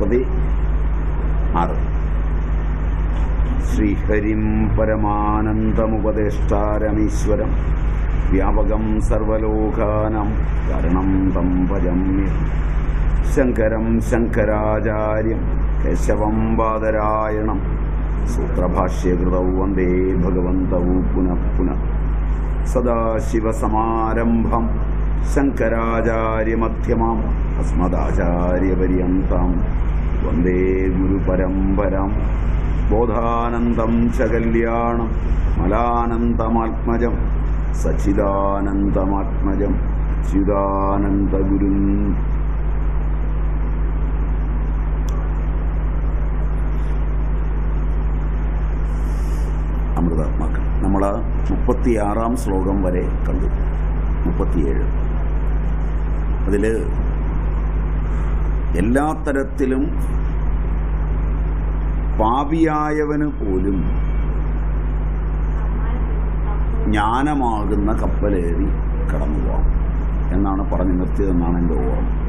മുപ്പത്തി ആറ് ശ്രീഹരിം പരമാനന്ദമുപദേഷ്ടാരമീശ്വരം വ്യാപകം സർവലോകാനം കാരണം തം ഭജമ്യ. ശങ്കരം ശങ്കരാചാര്യം കേശവം ബാദരായണം സൂത്രഭാഷ്യകൃതൗ വന്ദേ ഭഗവന്തൗ പുനഃ. സദാശിവസമാരംഭം ശങ്കരാചാര്യമധ്യമാം അസ്മദാചാര്യപര്യന്താം വന്ദേ ഗുരുപരമ്പരാം ബോധാനന്ദം ച കല്യാണം മലാനന്ദമാത്മജം സച്ചിദാനന്ദമാത്മജം ചിദാനന്ദഗുരും അമൃതാത്മാക്കൾ. നമ്മൾ മുപ്പത്തിയാറാം ശ്ലോകം വരെ കണ്ടു. മുപ്പത്തിയേഴ്. അതിൽ എല്ലാ തരത്തിലും പാപിയായവന് പോലും ജ്ഞാനമാകുന്ന കപ്പലേറി കടന്നു പോവാം. എന്നാണ് പറഞ്ഞു നിർത്തിയതെന്നാണ് എന്റെ ഓർമ്മ.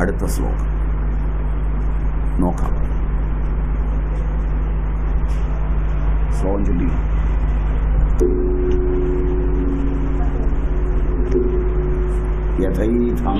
അടുത്ത ശ്ലോകം. നോക്കാം. ശ്ലോകം ചൊല്ലി 也非常。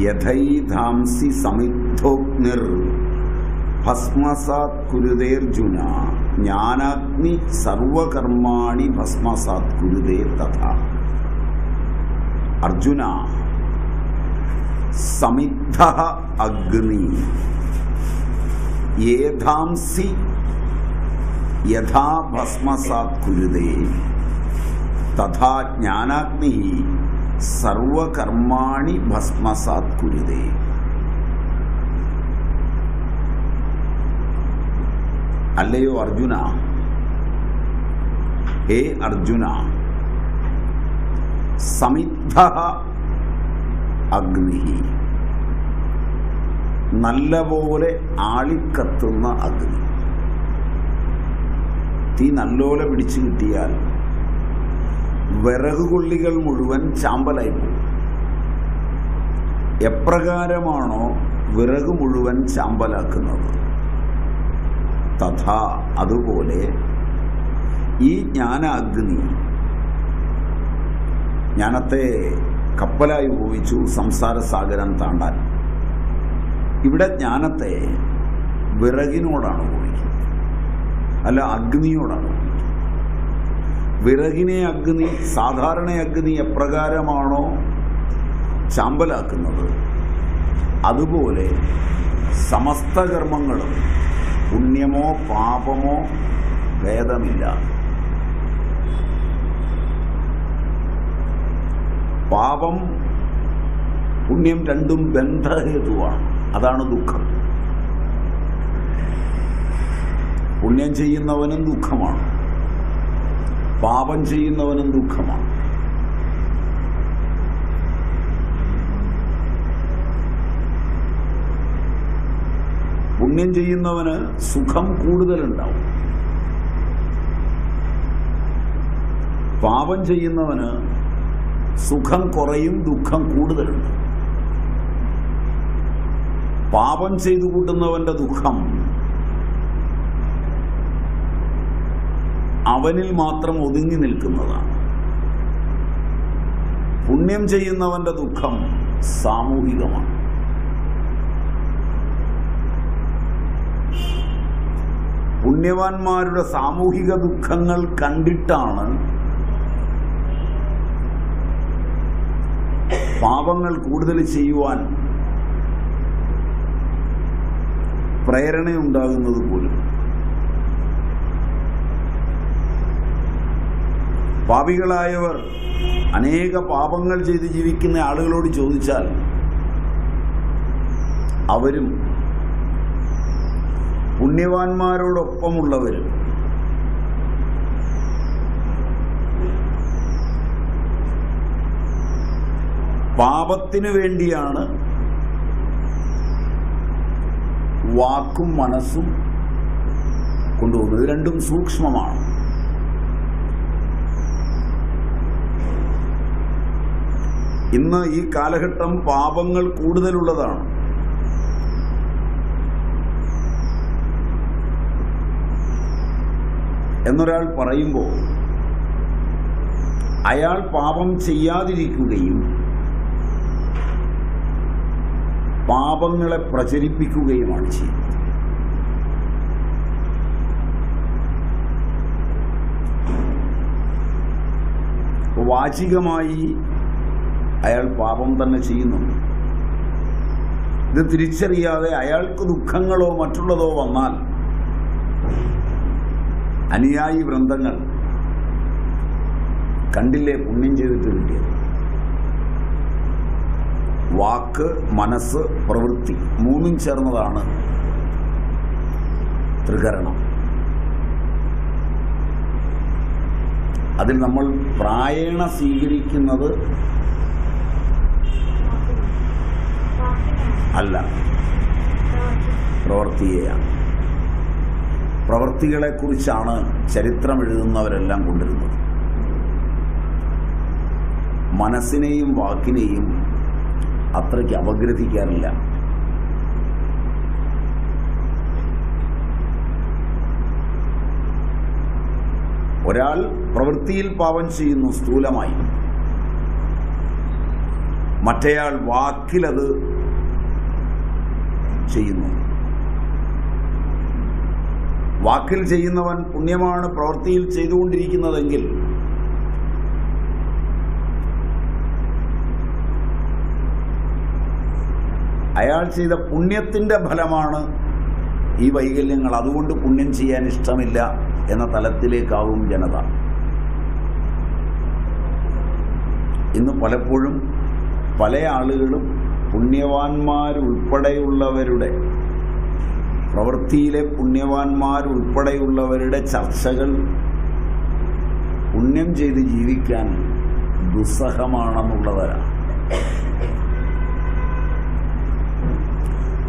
യഥൈധാംസി സമിദ്ധോഗ്നിർ ഭസ്മസാത് കുരുതേർജുന ജ്ഞാനാഗ്നി സർവകർമാണി ഭസ്മസാത് കുരുതേ തഥ അർജുന സമിദ്ധ അഗ്നി ഏധാംസി യഥാ ഭസ്മസാത് കുരുതേ തഥാ ജ്ഞാനാഗ്നി സർവകർമാണി ഭസ്മസാത് കുരുതേ. അല്ലയോ അർജുന? ഹേ അർജുന സമിദ്ധ അഗ്നി നല്ലപോലെ ആളിക്കത്തുന്ന അഗ്നി. തീ നല്ലോലെ പിടിച്ചു കിട്ടിയാൽ വിറകുകൊള്ളികൾ മുഴുവൻ ചാമ്പലായി പോകും എപ്രകാരമാണോ വിറക് മുഴുവൻ ചാമ്പലാക്കുന്നത്? തഥാ അതുപോലെ ഈ ജ്ഞാനാഗ്നി ജ്ഞാനത്തെ കപ്പലായി ഉപയോഗിച്ചു സംസാരസാഗരം താണ്ടാൻ. ഇവിടെ ജ്ഞാനത്തെ വിറകിനോടാണ് ഉപയോഗിക്കുന്നത്. അല്ല അഗ്നിയോടാണ് വിറകിനെ അഗ്നി സാധാരണ അഗ്നി എപ്രകാരമാണോ ചാമ്പലാക്കുന്നത്? അതുപോലെ സമസ്ത കർമ്മങ്ങളും പുണ്യമോ പാപമോ ഭേദമില്ല. പാപം പുണ്യം രണ്ടും ബന്ധഹേതുവാണ്. അതാണ് ദുഃഖം. പുണ്യം ചെയ്യുന്നവനും ദുഃഖമാണ്. പാപം ചെയ്യുന്നവനും ദുഃഖമാണ്. പുണ്യം ചെയ്യുന്നവന് സുഖം കൂടുതലുണ്ടാവും. പാപം ചെയ്യുന്നവന് സുഖം കുറയും ദുഃഖം കൂടുതലുണ്ടാവും. പാപം ചെയ്തു കൂട്ടുന്നവന്റെ ദുഃഖം അവനിൽ മാത്രം ഒതുങ്ങി നിൽക്കുന്നതാണ്. പുണ്യം ചെയ്യുന്നവന്റെ ദുഃഖം സാമൂഹികമാണ്. പുണ്യവാന്മാരുടെ സാമൂഹിക ദുഃഖങ്ങൾ കണ്ടിട്ടാണ് പാപങ്ങൾ കൂടുതൽ ചെയ്യുവാൻ പ്രേരണയുണ്ടാകുന്നത് പോലും. പാപികളായവർ അനേക പാപങ്ങൾ ചെയ്ത് ജീവിക്കുന്ന ആളുകളോട് ചോദിച്ചാൽ അവരും പുണ്യവാന്മാരോടൊപ്പമുള്ളവരും. പാപത്തിനു വേണ്ടിയാണ് വാക്കും മനസ്സും കൊണ്ടുപോകുന്നത്. രണ്ടും സൂക്ഷ്മമാണ്. ഇന്ന് ഈ കാലഘട്ടം പാപങ്ങൾ കൂടുതലുള്ളതാണ്. എന്നൊരാൾ പറയുമ്പോൾ അയാൾ പാപം ചെയ്യാതിരിക്കുകയും പാപങ്ങളെ പ്രചരിപ്പിക്കുകയുമാണ് ചെയ്യുന്നത്. വാചികമായി അയാൾ പാപം തന്നെ ചെയ്യുന്നുണ്ട്. ഇത് തിരിച്ചറിയാതെ അയാൾക്ക് ദുഃഖങ്ങളോ മറ്റുള്ളതോ വന്നാൽ അനുയായി വൃന്ദങ്ങൾ കണ്ടില്ലേ പുണ്യം ചെയ്തിട്ട് കിട്ടിയത്? വാക്ക് മനസ്സ് പ്രവൃത്തി മൂന്നും ചേർന്നതാണ് ത്രികരണം. അതിൽ നമ്മൾ പ്രായണ സ്വീകരിക്കുന്നത് അല്ല. പ്രവൃത്തിയെയാണ് കുറിച്ചാണ് ചരിത്രം എഴുതുന്നവരെല്ലാം കൊണ്ടിരുന്നത്. മനസ്സിനെയും വാക്കിനെയും അത്രയ്ക്ക് അപഗ്രഥിക്കാറില്ല. ഒരാൾ പ്രവൃത്തിയിൽ പാപം ചെയ്യുന്നു സ്ഥൂലമായി. മറ്റേയാൾ വാക്കിലത് ചെയ്യുന്നു. വാക്കിൽ ചെയ്യുന്നവൻ പുണ്യമാണ് പ്രവൃത്തിയിൽ ചെയ്തുകൊണ്ടിരിക്കുന്നതെങ്കിൽ അയാൾ ചെയ്ത പുണ്യത്തിന്റെ ഫലമാണ് ഈ വൈകല്യങ്ങൾ. അതുകൊണ്ട് പുണ്യം ചെയ്യാൻ ഇഷ്ടമില്ല എന്ന തലത്തിലേക്കാവും ജനത. ഇന്ന് പലപ്പോഴും പല ആളുകളും പുണ്യവാന്മാരുൾപ്പെടെയുള്ളവരുടെ പ്രവൃത്തിയിലെ പുണ്യവാന്മാരുൾപ്പെടെയുള്ളവരുടെ ചർച്ചകൾ പുണ്യം ചെയ്ത് ജീവിക്കാൻ ദുസ്സഹമാണെന്നുള്ളവരാണ്.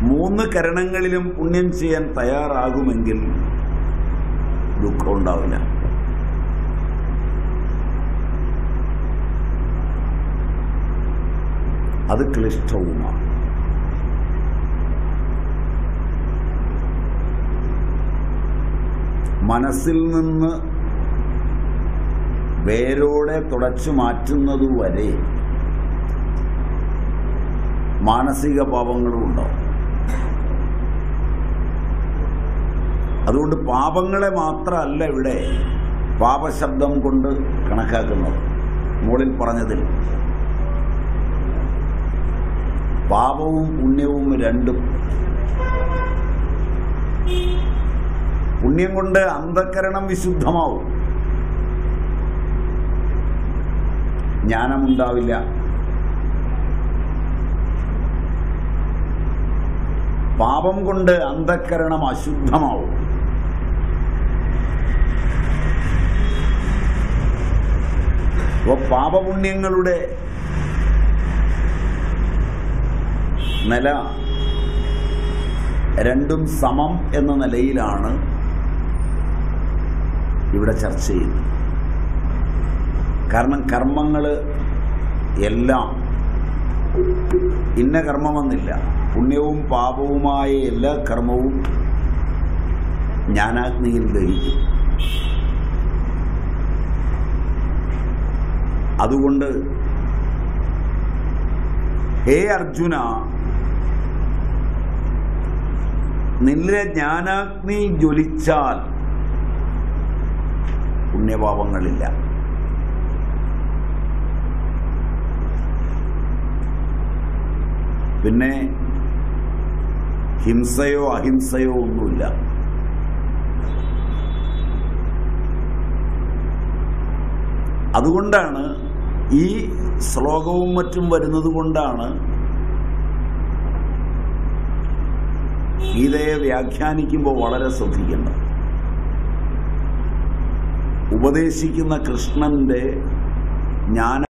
മൂന്ന് കരണങ്ങളിലും പുണ്യം ചെയ്യാൻ തയ്യാറാകുമെങ്കിൽ ദുഃഖം ഉണ്ടാവില്ല അത് ക്ലിഷ്ടവുമാണ്. മനസ്സിൽ നിന്ന് വേരോടെ തുടച്ചു മാറ്റുന്നതുവരെ മാനസിക പാപങ്ങളും ഉണ്ടാവും. അതുകൊണ്ട് പാപങ്ങളെ മാത്രമല്ല ഇവിടെ പാപശബ്ദം കൊണ്ട് കണക്കാക്കുന്നത്. മുകളിൽ പറഞ്ഞതിൽ പാപവും പുണ്യവും രണ്ടും. പുണ്യം കൊണ്ട് അന്ധക്കരണം വിശുദ്ധമാവും. ജ്ഞാനമുണ്ടാവില്ല. പാപം കൊണ്ട് അന്ധക്കരണം അശുദ്ധമാവും. അപ്പോൾ പാപപുണ്യങ്ങളുടെ നില രണ്ടും സമം എന്ന നിലയിലാണ് ഇവിടെ ചർച്ച ചെയ്യുന്നത്. കാരണം കർമ്മങ്ങൾ എല്ലാം ഇന്ന കർമ്മമെന്നില്ല പുണ്യവും പാപവുമായ എല്ലാ കർമ്മവും ജ്ഞാനാഗ്നിയിൽ ദഹിക്കും അതുകൊണ്ട് ഹേ അർജുന നിന്നിലെ ജ്ഞാനാഗ്നി ജ്വലിച്ചാൽ പുണ്യപാപങ്ങളില്ല. പിന്നെ ഹിംസയോ അഹിംസയോ ഒന്നുമില്ല. അതുകൊണ്ടാണ് ഈ ശ്ലോകവും മറ്റും വരുന്നത് കൊണ്ടാണ് ഗീതയെ വ്യാഖ്യാനിക്കുമ്പോൾ വളരെ ശ്രദ്ധിക്കേണ്ടത്. ഉപദേശിക്കുന്ന കൃഷ്ണന്റെ ജ്ഞാന